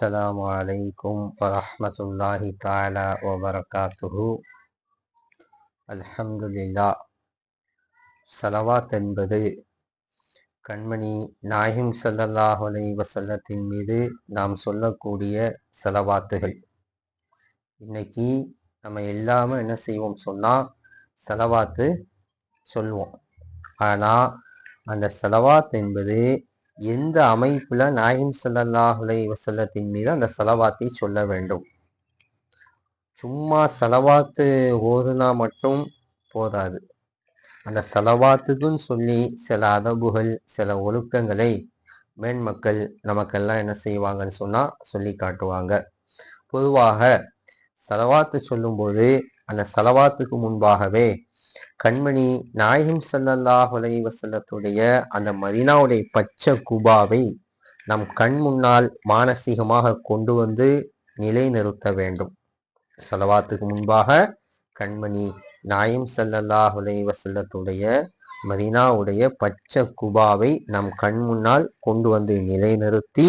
السلام عليكم ورحمة الله تعالى وبركاته الحمد لله சலவாத் என்பது கண்மணி நாயிம் சல்லல்லாஹ் அலை வசல்லத்தின் மீது நாம் சொல்லக்கூடிய செலவாத்துகள் இன்னைக்கு நம்ம எல்லாமே என்ன செய்வோம் சொன்னால் செலவாத்து சொல்லுவோம் ஆனால் அந்த செலவாத் என்பது எந்த அமைப்புல நாயம் சல்லாஹுலை வசல்லத்தின் மீது அந்த செலவாத்தை சொல்ல வேண்டும்? சும்மா செலவாத்து ஓதுனா மட்டும் போதாது. அந்த செலவாத்துக்குன்னு சொல்லி சில அதபுகள் சில ஒழுக்கங்களை மேன்மக்கள் நமக்கெல்லாம் என்ன செய்வாங்கன்னு சொன்னா சொல்லி காட்டுவாங்க. பொதுவாக செலவாத்து சொல்லும்போது அந்த செலவாத்துக்கு முன்பாகவே கண்மணி நாயகம் சல்லல்லாஹ் வசல்லத்துடைய அந்த மதினாவுடைய பச்சை குபாவை நம் கண் முன்னால் மானசீகமாக கொண்டு வந்து நிலைநிறுத்த வேண்டும். செலவாத்துக்கு முன்பாக கண்மணி நாயம் சல்லல்லாஹ் வசல்லத்துடைய மதினாவுடைய பச்சை குபாவை நம் கண் முன்னால் கொண்டு வந்து நிலைநிறுத்தி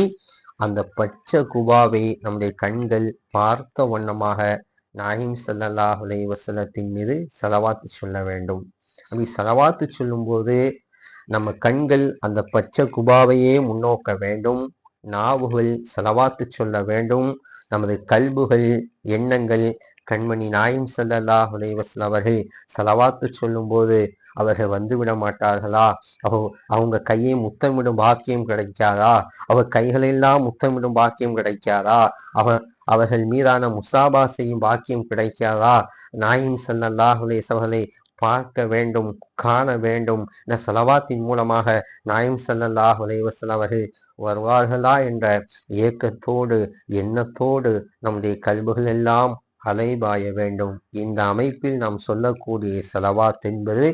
அந்த பச்சை குபாவை நம்முடைய கண்கள் பார்த்த வண்ணமாக நாகிம் சல்லாஹ் அலை வசலத்தின் மீது செலவாத்து சொல்ல வேண்டும். அப்படி செலவாத்து சொல்லும்போது நம்ம கண்கள் அந்த பச்சை குபாவையே முன்னோக்க வேண்டும். நாவுகள் செலவாத்து சொல்ல வேண்டும். நமது கல்புகள் எண்ணங்கள் கண்மணி நாயும் சல்லல்லாஹ் அலைவசல் அவர்கள் செலவாத்து சொல்லும்போது அவர்கள் வந்து விட மாட்டார்களா அவ அவங்க கையை முத்தமிடும் பாக்கியம் கிடைக்காதா? அவர் கைகளெல்லாம் முத்தமிடும் பாக்கியம் கிடைக்காதா? அவ அவர்கள் மீதான முசாபா செய்யும் பாக்கியம் கிடைக்காதா? நாயும் சல்லாஹுலே சவர்களை பார்க்க வேண்டும் காண வேண்டும் இந்த செலவாத்தின் மூலமாக நாயம் சல்லல்லாஹ் உலைவசல் அவர்கள் வருவார்களா என்ற ஏக்கத்தோடு எண்ணத்தோடு நம்முடைய கல்விகள் எல்லாம் அலைபாய வேண்டும். இந்த அமைப்பில் நாம் சொல்லக்கூடிய செலவாத் என்பது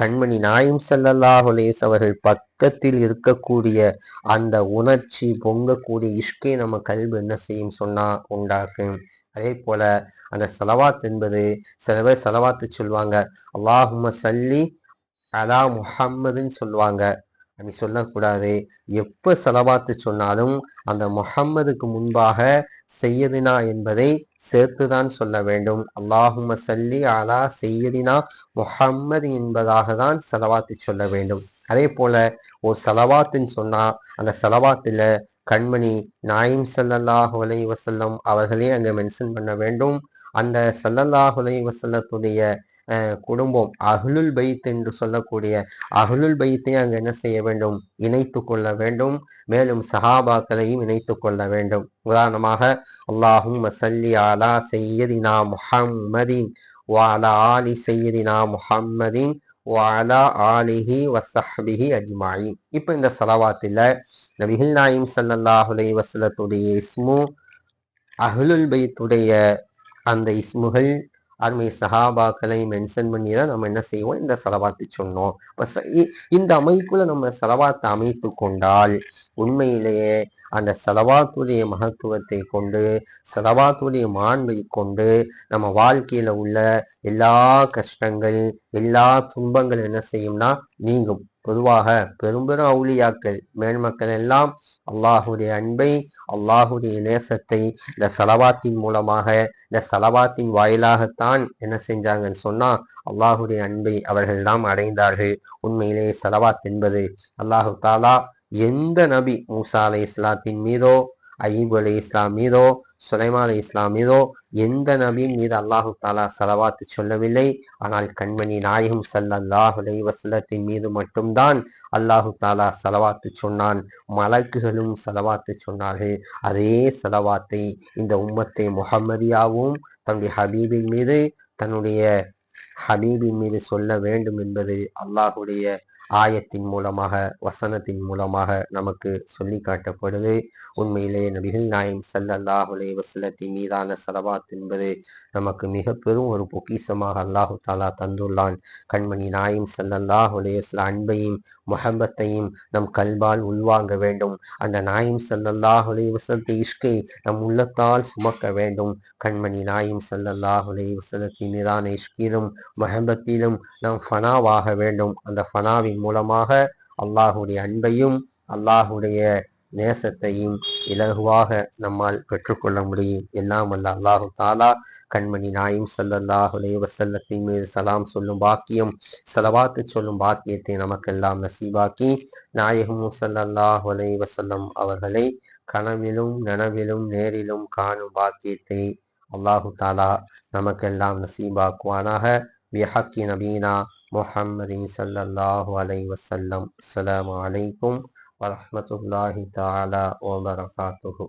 கண்மணி நாயும் செல்லல்லாஹுலேஸ் அவர்கள் பக்கத்தில் இருக்கக்கூடிய அந்த உணர்ச்சி பொங்கக்கூடிய இஷ்கை நம்ம கல்வி என்ன செய்யும் சொன்னா உண்டாக்கும் அதே போல அந்த செலவாத் என்பது சில பேர் செலவாத்து சொல்லுவாங்க அல்லாஹும சல்லி அலா முஹம்மதுன்னு சொல்லுவாங்க அப்படி சொல்லக்கூடாது. எப்ப செலவாத்து சொன்னாலும் அந்த முஹம்மதுக்கு முன்பாக செய்யதுனா என்பதை சேர்த்துதான் சொல்ல வேண்டும். அல்லாஹும சல்லி அலா செய்யதினா முஹம்மது என்பதாக தான் செலவாத்து சொல்ல வேண்டும். அதே போல ஒரு செலவாத்துன்னு சொன்னால் அந்த செலவாத்தில் கண்மணி நாயிம் சல்லல்லாஹ் வசல்லம் அவர்களே அங்கே மென்ஷன் பண்ண வேண்டும். அந்த செல்லல்லாஹுலை வசல்லத்துடைய குடும்பம் அகலுல் பைத் என்று சொல்லக்கூடிய அகலுல் பைத்தை அங்கே என்ன செய்ய வேண்டும்? இணைத்து கொள்ள வேண்டும். மேலும் சஹாபாக்களையும் இணைத்து கொள்ள வேண்டும். உதாரணமாக அல்லாஹும் மசல்லி அலா செய்யதினா முஹம்மதின் வாலா ஆலி செய்யதினா முஹம்மதின் வாலா ஆலிஹி வசஹபிஹி அஜ்மாயி இப்போ இந்த சலவாத்தில் நபிகள் நாயிம் சல்லல்லாஹுலை வசலத்துடைய இஸ்மு அஹ்லுல் பைத்துடைய அந்த இஸ்முகள் அருமை சஹாபாக்களை மென்ஷன் பண்ணி தான் நம்ம என்ன செய்வோம்? இந்த செலவாத்து சொன்னோம் இந்த அமைப்புல நம்ம செலவாத்தை அமைத்து கொண்டால் உண்மையிலேயே அந்த செலவாத்துடைய மகத்துவத்தை கொண்டு செலவாத்துடைய மாண்பை கொண்டு நம்ம வாழ்க்கையில உள்ள எல்லா கஷ்டங்கள் எல்லா துன்பங்கள் என்ன செய்யும்னா நீங்கும். பொதுவாக பெரும்பெரும் அவுளியாக்கள் மேன்மக்கள் எல்லாம் அல்லாஹுடைய அன்பை அல்லாஹுடைய நேசத்தை இந்த செலவாத்தின் மூலமாக இந்த செலவாத்தின் வாயிலாகத்தான் என்ன செஞ்சாங்கன்னு சொன்னா அல்லாஹுடைய அன்பை அவர்கள் எல்லாம் அடைந்தார்கள். உண்மையிலே செலவாத் என்பது அல்லாஹு தாலா எந்த நபி மூசா அலை இஸ்லாத்தின் மீதோ ஐயீப் அலி இஸ்லாம் மீதோ சுலைமா அலி இஸ்லாம் மீதோ எந்த நபியின் மீது அல்லாஹு தாலா செலவாத்து சொல்லவில்லை. ஆனால் கண்மணி நாயகம் சல்லாஹ் அலி வசலத்தின் மீது மட்டும்தான் அல்லாஹு தாலா செலவாத்து சொன்னான். மலக்குகளும் செலவாத்து சொன்னார்கள். அதே செலவாத்தை இந்த உம்மத்தை முகமதியாவும் தன்னுடைய ஹபீபின் மீது தன்னுடைய ஹபீபின் மீது சொல்ல வேண்டும் என்பது அல்லாஹுடைய ஆயத்தின் மூலமாக வசனத்தின் மூலமாக நமக்கு சொல்லி காட்டப்படுது உண்மையிலே நபிகள் நாயம் சல்லல்லாஹுலே வசலத்தின் மீதான சலவாத் என்பது நமக்கு மிக பெரும் ஒரு பொக்கிசமாக அல்லாஹு தாலா தந்துள்ளான். கண்மணி நாயம் வசல அன்பையும் முகம்பத்தையும் நம் கல்பால் உள்வாங்க வேண்டும். அந்த நாயும் சல்லல்லாஹுலே வசலத்தை இஷ்கை நம் உள்ளத்தால் சுமக்க வேண்டும். கண்மணி நாயும் சல்லல்லாஹுலே வசலத்தின் மீதான இஷ்கிலும் மஹம்பத்திலும் நாம் ஃபனாவாக வேண்டும். அந்த ஃபனாவின் மூலமாக அல்லாஹுடைய அன்பையும் அல்லாஹுடைய நேசத்தையும் இலகுவாக நம்மால் பெற்றுக்கொள்ள முடியும். எல்லாம் அல்ல அல்லாஹு தாலா கண்மணி நாயும் சல்லல்லாஹுலே வசல்லத்தின் மீது சலாம் சொல்லும் பாக்கியம் செலவாத்து சொல்லும் பாக்கியத்தை நமக்கெல்லாம் நசீபாக்கி நாயகமும் சல்லல்லாஹுலே வசல்லம் அவர்களை கனவிலும் நனவிலும் நேரிலும் காணும் பாக்கியத்தை அல்லாஹு தாலா நமக்கெல்லாம் நசீபாக்குவானாக. பிஹக்கி நபீனா முஹம்மதின் சல்லல்லாஹு அலை வசல்லம் அஸ்ஸலாமு அலைக்கும் வரஹ்மத்துல்லாஹி தஆலா வபரகாத்துஹு